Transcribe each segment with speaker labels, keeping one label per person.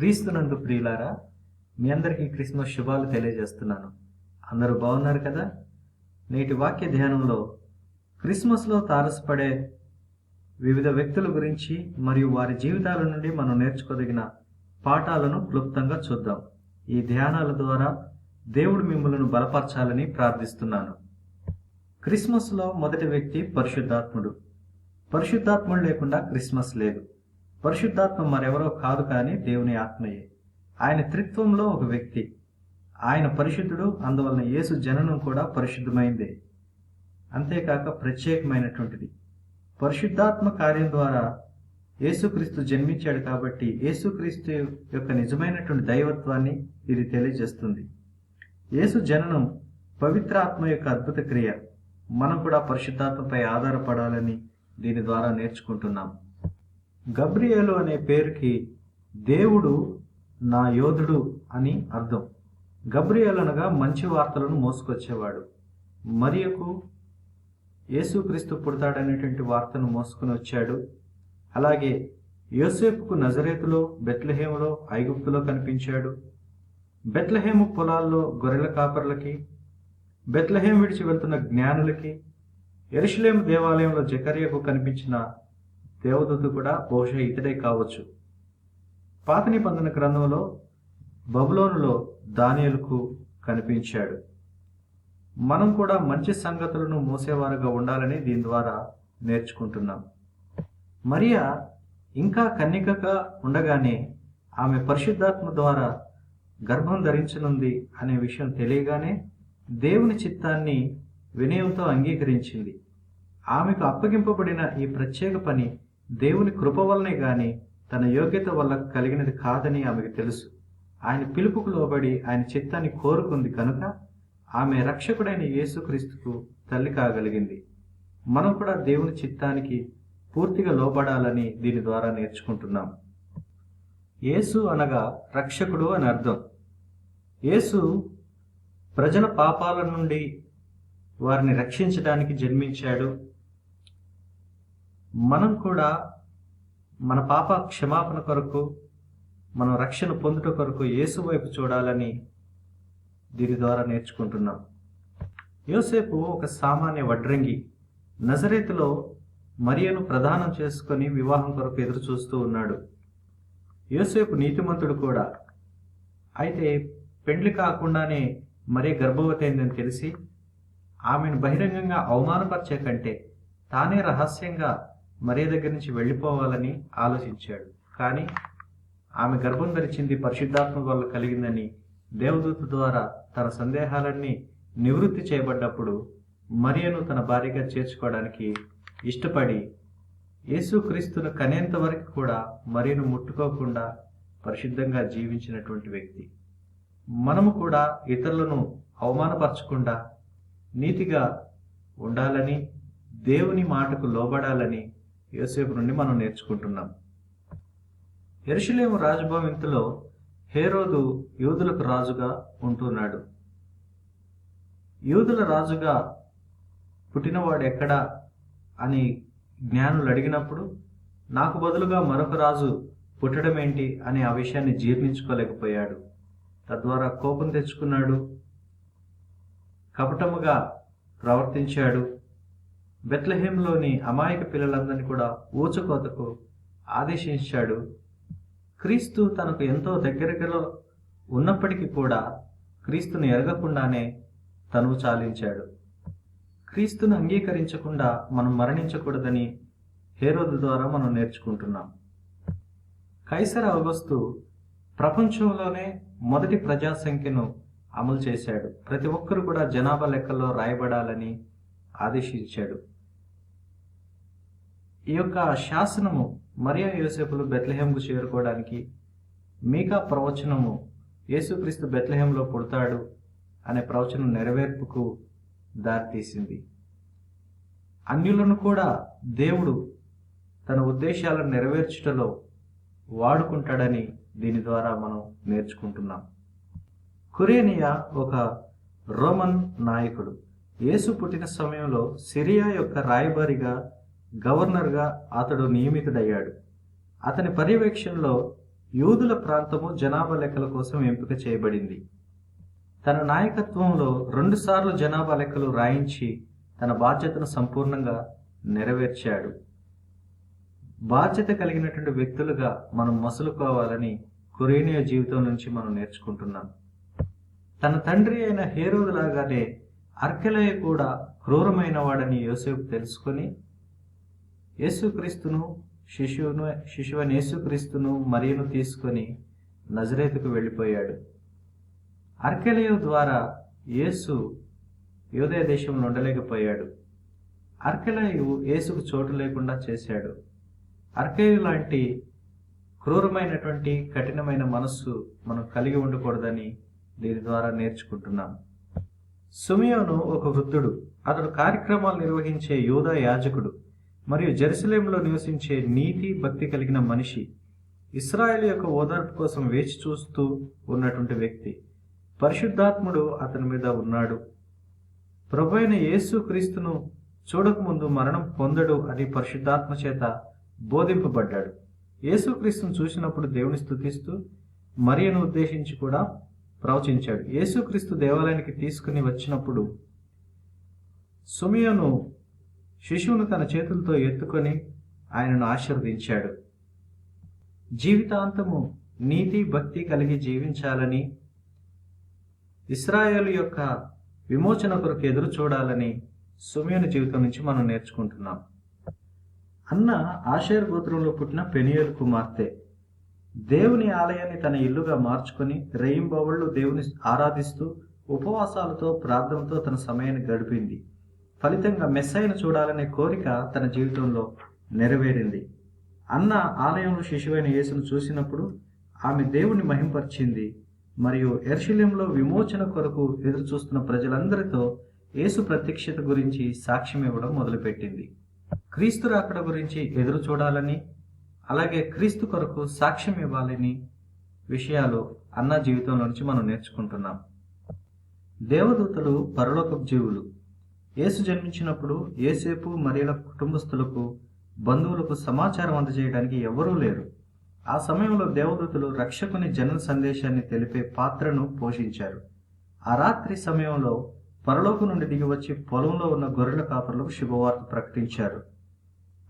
Speaker 1: క్రీస్తునందు ప్రియులారా మీ అందరికీ క్రిస్మస్ శుభాలు తెలియజేస్తున్నాను. అందరూ బాగున్నారు కదా? నేటి వాక్య ధ్యానంలో క్రిస్మస్లో తారసపడే వివిధ వ్యక్తుల గురించి మరియు వారి జీవితాల నుండి మనం నేర్చుకోదగిన పాఠాలను క్లుప్తంగా చూద్దాం. ఈ ధ్యానాల ద్వారా దేవుడు మిమ్మల్ని బలపరచాలని ప్రార్థిస్తున్నాను. క్రిస్మస్లో మొదటి వ్యక్తి పరిశుద్ధాత్ముడు. పరిశుద్ధాత్ముడు లేకుండా క్రిస్మస్ లేదు. పరిశుద్ధాత్మ మరెవరో కాదు కానీ దేవుని ఆత్మయే. ఆయన త్రిత్వంలో ఒక వ్యక్తి. ఆయన పరిశుద్ధుడు అందువలన యేసు జననం కూడా పరిశుద్ధమైందే. అంతేకాక ప్రత్యేకమైనటువంటిది. పరిశుద్ధాత్మ కార్యం ద్వారా యేసుక్రీస్తు జన్మించాడు కాబట్టి యేసుక్రీస్తు యొక్క నిజమైనటువంటి దైవత్వాన్ని ఇది తెలియజేస్తుంది. యేసు జననం పవిత్ర ఆత్మ యొక్క అద్భుత క్రియ. మనం కూడా పరిశుద్ధాత్మపై ఆధారపడాలని దీని ద్వారా నేర్చుకుంటున్నాం. గబ్రియేలు అనే పేరుకి దేవుడు నా యోధుడు అని అర్థం. గబ్రియేలు అనగా మంచి వార్తలను మోసుకొచ్చేవాడు. మరియకు యేసుక్రీస్తు పుడతాడనేటువంటి వార్తను మోసుకుని వచ్చాడు. అలాగే యోసేపుకు నజరేతులో బెత్లహేములో ఐగుప్తులో కనిపించాడు. బెత్లహేము పొలాల్లో గొర్రెల కాపర్లకి బెత్లహేం విడిచి వెళ్తున్న జ్ఞానులకి ఎరుషులేము దేవాలయంలో జకర్యకు కనిపించిన దేవదూత కూడా బహుశా ఇతడే కావచ్చు. పాత నిబంధన గ్రంథంలో బబులోనులో దానియలకు కనిపించాడు. మనం కూడా మంచి సంగతులను మోసేవారుగా ఉండాలని దీని ద్వారా నేర్చుకుంటున్నాం. మరియా ఇంకా కన్నికగా ఉండగానే ఆమె పరిశుద్ధాత్మ ద్వారా గర్భం ధరించనుంది అనే విషయం తెలియగానే దేవుని చిత్తాన్ని వినయంతో అంగీకరించింది. ఆమెకు అప్పగింపబడిన ఈ ప్రత్యేక పని దేవుని కృప వల్లనే గాని తన యోగ్యత వల్ల కలిగినది కాదని ఆమెకు తెలుసు. ఆయన పిలుపుకు లోబడి ఆయన చిత్తాన్ని కోరుకుంది కనుక ఆమె రక్షకుడైన యేసుక్రీస్తుకు తల్లి కాగలిగింది. మనం కూడా దేవుని చిత్తానికి పూర్తిగా లోబడాలని దీని ద్వారా నేర్చుకుంటున్నాం. యేసు అనగా రక్షకుడు అని అర్థం. యేసు ప్రజల పాపాల నుండి వారిని రక్షించడానికి జన్మించాడు. మనం కూడా మన పాప క్షమాపణ కొరకు మనం రక్షణ పొందుట కొరకు యేసు వైపు చూడాలని దీని ద్వారా నేర్చుకుంటున్నాం. యోసేపు ఒక సామాన్య వడ్రంగి నజరేతులో మరియను ప్రదానం చేసుకొని వివాహం కొరకు ఎదురు చూస్తూ ఉన్నాడు. యోసేపు నీతిమంతుడు కూడా. అయితే పెండ్లి కాకుండానే మరీ గర్భవతి అయిందని తెలిసి ఆమెను బహిరంగంగా అవమానపరిచే కంటే తానే రహస్యంగా మరీ దగ్గర నుంచి వెళ్ళిపోవాలని ఆలోచించాడు. కానీ ఆమె గర్భం ధరించింది పరిశుద్ధాత్మ వల్ల కలిగిందని దేవదూత ద్వారా తన సందేహాలన్నీ నివృత్తి చేయబడ్డప్పుడు మరియను తన భార్యగా చేర్చుకోవడానికి ఇష్టపడి యేసుక్రీస్తును కనేంత వరకు కూడా మరియను ముట్టుకోకుండా పరిశుద్ధంగా జీవించినటువంటి వ్యక్తి. మనము కూడా ఇతరులను అవమానపరచకుండా నీతిగా ఉండాలని దేవుని మాటకు లోబడాలని యోసేపు నుండి మనం నేర్చుకుంటున్నాం. ఎరుషులేము రాజభవంతిలో హేరోదు యూదులకు రాజుగా ఉంటున్నాడు. యూదుల రాజుగా పుట్టినవాడు ఎక్కడా అని జ్ఞానులు అడిగినప్పుడు నాకు బదులుగా మరొక రాజు పుట్టడం ఏంటి అనే ఆ విషయాన్ని జీర్ణించుకోలేకపోయాడు. తద్వారా కోపం తెచ్చుకున్నాడు కపటముగా ప్రవర్తించాడు. బెత్లహేంలోని అమాయక పిల్లలందరినీ కూడా ఊచకోతకు ఆదేశించాడు. క్రీస్తు తనకు ఎంతో దగ్గరలో ఉన్నప్పటికీ కూడా క్రీస్తుని ఎరగకుండానే తనువు చాలించాడు. క్రీస్తును అంగీకరించకుండా మనం మరణించకూడదని హేరోదు ద్వారా మనం నేర్చుకుంటున్నాం. కైసర అవగస్తు ప్రపంచంలోనే మొదటి ప్రజాసంఖ్యను అమలు చేశాడు. ప్రతి ఒక్కరు కూడా జనాభా లెక్కల్లో రాయబడాలని ఆదేశించాడు. ఈ యొక్క శాసనము మరియా యోసేపులు బెత్లహేంకు చేరుకోవడానికి మీకా ప్రవచనము యేసుక్రీస్తు బెత్లహేంలో పుడతాడు అనే ప్రవచనం నెరవేర్పుకు దారితీసింది. అన్యులను కూడా దేవుడు తన ఉద్దేశాలను నెరవేర్చుటలో వాడుకుంటాడని దీని ద్వారా మనం నేర్చుకుంటున్నాం. కురేనియా ఒక రోమన్ నాయకుడు. యేసు పుట్టిన సమయంలో సిరియా యొక్క రాయబారిగా గవర్నర్గా అతడు నియమితుడయ్యాడు. అతని పర్యవేక్షణలో యూదుల ప్రాంతము జనాభా లెక్కల కోసం ఎంపిక చేయబడింది. తన నాయకత్వంలో రెండుసార్లు జనాభా లెక్కలు రాయించి తన బాధ్యతను సంపూర్ణంగా నెరవేర్చాడు. బాధ్యత కలిగినటువంటి వ్యక్తులుగా మనం మసులుకోవాలని కురేనియో జీవితం నుంచి మనం నేర్చుకుంటున్నాం. తన తండ్రి అయిన హేరోదులాగానే అర్కెలయ కూడా క్రూరమైన వాడని యోసేపు తెలుసుకొని యేసుక్రీస్తును శిశువును శిశువని యేసుక్రీస్తును మరియును తీసుకొని నజరేతుకు వెళ్ళిపోయాడు. అర్కెలయు ద్వారా యేసు యోదయ దేశంలో ఉండలేకపోయాడు. అర్కెలయు యేసుకు చోటు లేకుండా చేశాడు. అర్కెయు లాంటి క్రూరమైనటువంటి కఠినమైన మనస్సు మనం కలిగి ఉండకూడదని దీని ద్వారా నేర్చుకుంటున్నాం. సుమియోను ఒక వృద్ధుడు. అతడు కార్యక్రమాలు నిర్వహించే యోధా యాజకుడు మరియు జెరూసలేంలో నివసించే నీతి భక్తి కలిగిన మనిషి. ఇస్రాయేల్ యొక్క ఓదార్పు కోసం వేచి చూస్తూ ఉన్నటువంటి వ్యక్తి. పరిశుద్ధాత్ముడు అతని మీద ఉన్నాడు. ప్రభు అయిన యేసు క్రీస్తును చూడకముందు మరణం పొందడు అని పరిశుద్ధాత్మ చేత బోధింపబడ్డాడు. యేసుక్రీస్తును చూసినప్పుడు దేవుని స్థుతిస్తూ మరియను ఉద్దేశించి కూడా ప్రవచించాడు. యేసుక్రీస్తు దేవాలయానికి తీసుకుని వచ్చినప్పుడు సుమియోను శిశువును తన చేతులతో ఎత్తుకొని ఆయనను ఆశీర్వదించాడు. జీవితాంతము నీతి భక్తి కలిగి జీవించాలని ఇస్రాయేల్ యొక్క విమోచన కొరకు ఎదురు చూడాలని సుమియోను జీవితం నుంచి మనం నేర్చుకుంటున్నాం. అన్న ఆశీర్గోత్రంలో పుట్టిన పెనియలు కుమార్తె దేవుని ఆలయాన్ని తన ఇల్లుగా మార్చుకొని రెయింబవళ్ళు దేవుని ఆరాధిస్తూ ఉపవాసాలతో ప్రార్థనతో తన సమయాన్ని గడిపింది. ఫలితంగా మెస్సైను చూడాలనే కోరిక తన జీవితంలో నెరవేరింది. అన్న ఆలయంలో శిశువైన యేసును చూసినప్పుడు ఆమె దేవుని మహింపరిచింది. మరియు ఎర్షిలింలో విమోచన కొరకు ఎదురుచూస్తున్న ప్రజలందరితో యేసు ప్రత్యక్షత గురించి సాక్ష్యం ఇవ్వడం మొదలుపెట్టింది. క్రీస్తు రాకడ గురించి ఎదురు చూడాలని అలాగే క్రీస్తు కొరకు సాక్ష్యం ఇవ్వాలని విషయాలు అన్న జీవితంలో నుంచి మనం నేర్చుకుంటున్నాం. దేవదూతలు పరలోకపు జీవులు. యేసు జన్మించినప్పుడు ఏసేపు మరియల కుటుంబస్తులకు బంధువులకు సమాచారం అందజేయడానికి ఎవరూ లేరు. ఆ సమయంలో దేవదూతలు రక్షకుని జనన సందేశాన్ని తెలిపే పాత్రను పోషించారు. ఆ రాత్రి సమయంలో పరలోకం నుండి దిగి వచ్చి పొలంలో ఉన్న గొర్రెల కాపరులకు శుభవార్త ప్రకటించారు.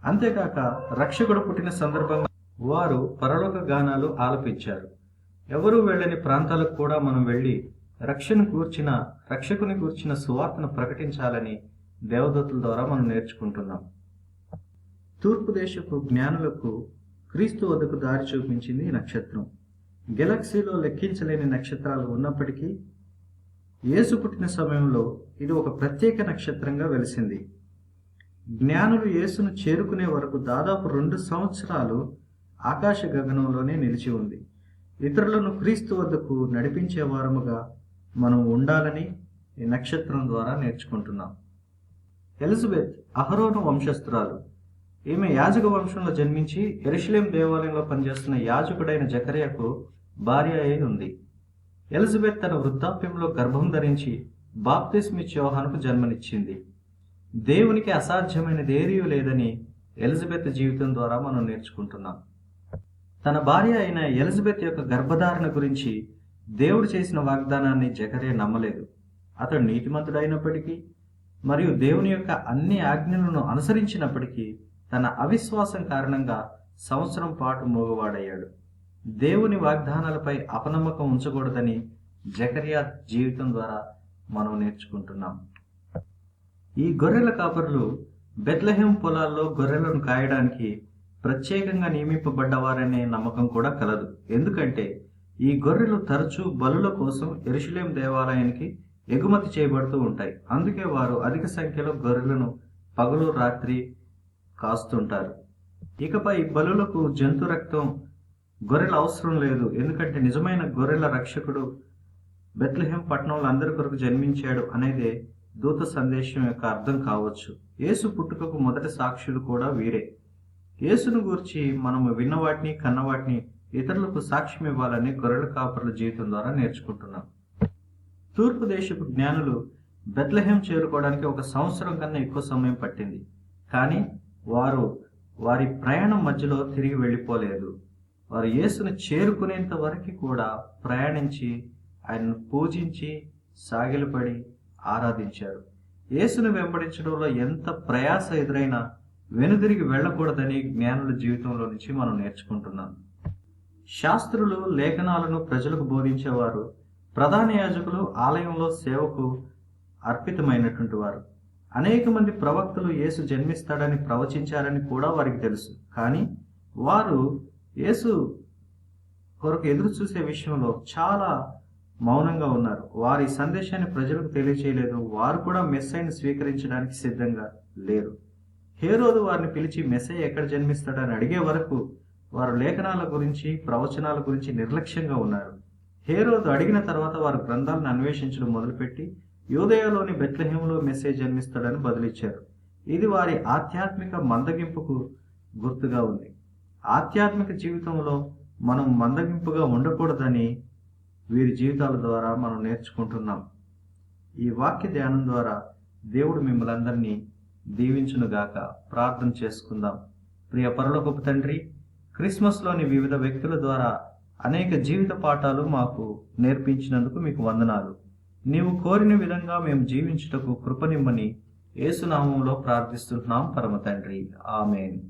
Speaker 1: అంతేకాక రక్షకుడు పుట్టిన సందర్భంగా వారు పరలోక గానాలు ఆలపించారు. ఎవరూ వెళ్ళని ప్రాంతాలకు కూడా మనం వెళ్ళి రక్షణ కూర్చిన రక్షకుని కూర్చిన సువార్తను ప్రకటించాలని దేవదత్తుల ద్వారా మనం నేర్చుకుంటున్నాం. తూర్పు దేశపు జ్ఞానులకు క్రీస్తు వద్దకు దారి చూపించింది ఈ నక్షత్రం. గెలాక్సీలో లెక్కించలేని నక్షత్రాలు ఉన్నప్పటికీ యేసు పుట్టిన సమయంలో ఇది ఒక ప్రత్యేక నక్షత్రంగా వెలిసింది. జ్ఞానులు యేసును చేరుకునే వరకు దాదాపు రెండు సంవత్సరాలు ఆకాశ గగనంలోనే నిలిచి ఉంది. ఇతరులను క్రీస్తు వద్దకు నడిపించే వారముగా మనం ఉండాలని ఈ నక్షత్రం ద్వారా నేర్చుకుంటున్నాం. ఎలిజబెత్ అహరోను వంశస్థురాలు. ఈమె యాజక వంశంలో జన్మించి ఎరుషలేం దేవాలయంలో పనిచేస్తున్న యాజకుడైన జకర్యకు భార్య అయి ఉంది. ఎలిజబెత్ తన వృద్ధాప్యంలో గర్భం ధరించి బాప్తిస్మి యోహానుకు జన్మనిచ్చింది. దేవునికి అసాధ్యమైనది ఏదీ లేదని ఎలిజబెత్ జీవితం ద్వారా మనం నేర్చుకుంటున్నాం. తన భార్య అయిన ఎలిజబెత్ యొక్క గర్భధారణ గురించి దేవుడు చేసిన వాగ్దానాన్ని జకరే నమ్మలేదు. అతడు నీతిమంతుడైనప్పటికీ మరియు దేవుని యొక్క అన్ని ఆజ్ఞలను అనుసరించినప్పటికీ తన అవిశ్వాసం కారణంగా సంవత్సరం పాటు మోగవాడయ్యాడు. దేవుని వాగ్దానాలపై అపనమ్మకం ఉంచకూడదని జకరియా జీవితం ద్వారా మనం నేర్చుకుంటున్నాం. ఈ గొర్రెల కాపరులు బెత్లహేం పొలాల్లో గొర్రెలను కాయడానికి ప్రత్యేకంగా నియమింపబడ్డవారనే నమ్మకం కూడా కలదు. ఎందుకంటే ఈ గొర్రెలు తరచూ బలుల కోసం ఎరుషులేం దేవాలయానికి ఎగుమతి చేయబడుతూ ఉంటాయి. అందుకే వారు అధిక సంఖ్యలో గొర్రెలను పగలు రాత్రి కాస్తుంటారు. ఇకపై బలులకు జంతు రక్తం గొర్రెల అవసరం లేదు. ఎందుకంటే నిజమైన గొర్రెల రక్షకుడు బెత్లహేం పట్టణంలో అందరి కొరకు జన్మించాడు అనేదే దూత సందేశం యొక్క అర్థం కావచ్చు. యేసు పుట్టుకకు మొదటి సాక్షులు కూడా వీరే. యేసును గూర్చి మనము విన్నవాటిని కన్నవాటిని ఇతరులకు సాక్ష్యం ఇవ్వాలని గొర్రెల కాపరుల జీవితం ద్వారా నేర్చుకుంటున్నాం. తూర్పు దేశపు జ్ఞానులు బెత్లహేం చేరుకోవడానికి ఒక సంవత్సరం కన్నా ఎక్కువ సమయం పట్టింది. కానీ వారు వారి ప్రయాణం మధ్యలో తిరిగి వెళ్ళిపోలేదు. వారు యేసును చేరుకునేంత వరకు కూడా ప్రయాణించి ఆయనను పూజించి సాగిలపడి ఆరాధించారు. యేసును వెంబడించడంలో ఎంత ప్రయాస ఎదురైనా వెనుదిరిగి వెళ్ళకూడదని జ్ఞానుల జీవితంలో నుంచి మనం నేర్చుకుంటున్నాం. శాస్త్రులు లేఖనాలను ప్రజలకు బోధించేవారు ప్రధాన యాజకులు ఆలయంలో సేవకు అర్పితమైనటువంటి వారు. అనేక మంది ప్రవక్తలు యేసు జన్మిస్తాడని ప్రవచించారని కూడా వారికి తెలుసు. కానీ వారు యేసు కొరకు ఎదురు చూసే విషయంలో చాలా మౌనంగా ఉన్నారు. వారి సందేశాన్ని ప్రజలకు తెలియచేయలేదు. వారు కూడా మెస్సైని స్వీకరించడానికి సిద్ధంగా లేరు. హేరోదు వారిని పిలిచి మెస్సై ఎక్కడ జన్మిస్తాడని అడిగే వరకు వారు లేఖనాల గురించి ప్రవచనాల గురించి నిర్లక్ష్యంగా ఉన్నారు. హేరోదు అడిగిన తర్వాత వారు గ్రంథాలను అన్వేషించడం మొదలుపెట్టి యోదయలోని బెత్లహేములో మెస్సేజ్ జన్మిస్తాడని బదులిచ్చారు. ఇది వారి ఆధ్యాత్మిక మందగింపుకు గుర్తుగా ఉంది. ఆధ్యాత్మిక జీవితంలో మనం మందగింపుగా ఉండకూడదని వీరి జీవితాల ద్వారా మనం నేర్చుకుంటున్నాం. ఈ వాక్య ధ్యానం ద్వారా దేవుడు మిమ్మల్ని అందరినీ దీవించునుగాక ప్రార్థన చేసుకుందాం. ప్రియ పరలోకపు తండ్రి క్రిస్మస్లోని వివిధ వ్యక్తుల ద్వారా అనేక జీవిత పాఠాలు మాకు నేర్పించినందుకు మీకు వందనాలు. నీవు కోరిన విధంగా మేము జీవించుటకు కృపనిమ్మని ఏసునామంలో ప్రార్థిస్తున్నాం పరమ తండ్రి. ఆమెన్.